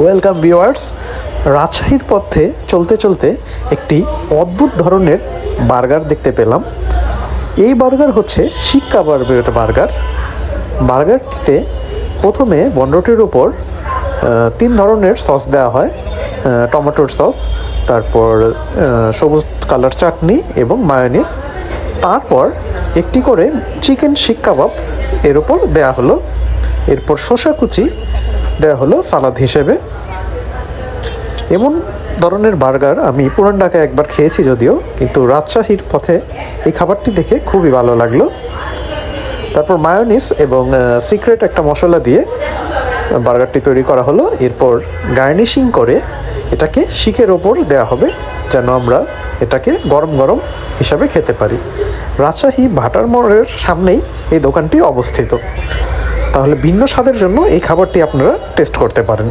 Welcome viewers রাজশাহীর পথে চলতে চলতে একটি অদ্ভুত ধরনের বার্গার দেখতে পেলাম। এই বার্গার হচ্ছে শিক কাবাবের বার্গার। বার্গারটিতে প্রথমে বন্ডটির উপর তিন ধরনের সস দেওয়া হয় টমেটোর সস, তারপর সবুজ কালার চাটনি এবং মায়োনিজ। তারপর একটি করে চিকেন শিক কাবাব এর উপর দেওয়া হলো। এরপর শসা কুচি দেওয়া হলো সালাদ হিসেবে। এমন ধরনের বার্গার আমি পুরান ঢাকায় একবার খেয়েছি যদিও, কিন্তু রাজশাহীর পথে এই খাবারটি দেখে খুবই ভালো লাগল। তারপর মায়োনিস এবং সিক্রেট একটা মশলা দিয়ে বার্গারটি তৈরি করা হলো। এরপর গার্নিশিং করে এটাকে শিকের ওপর দেওয়া হবে, যেন আমরা এটাকে গরম গরম হিসাবে খেতে পারি। রাজশাহী ভাটার মোড়ের সামনেই এই দোকানটি অবস্থিত। তাহলে ভিন্ন স্বাদের জন্য এই খাবারটি আপনারা টেস্ট করতে পারেন।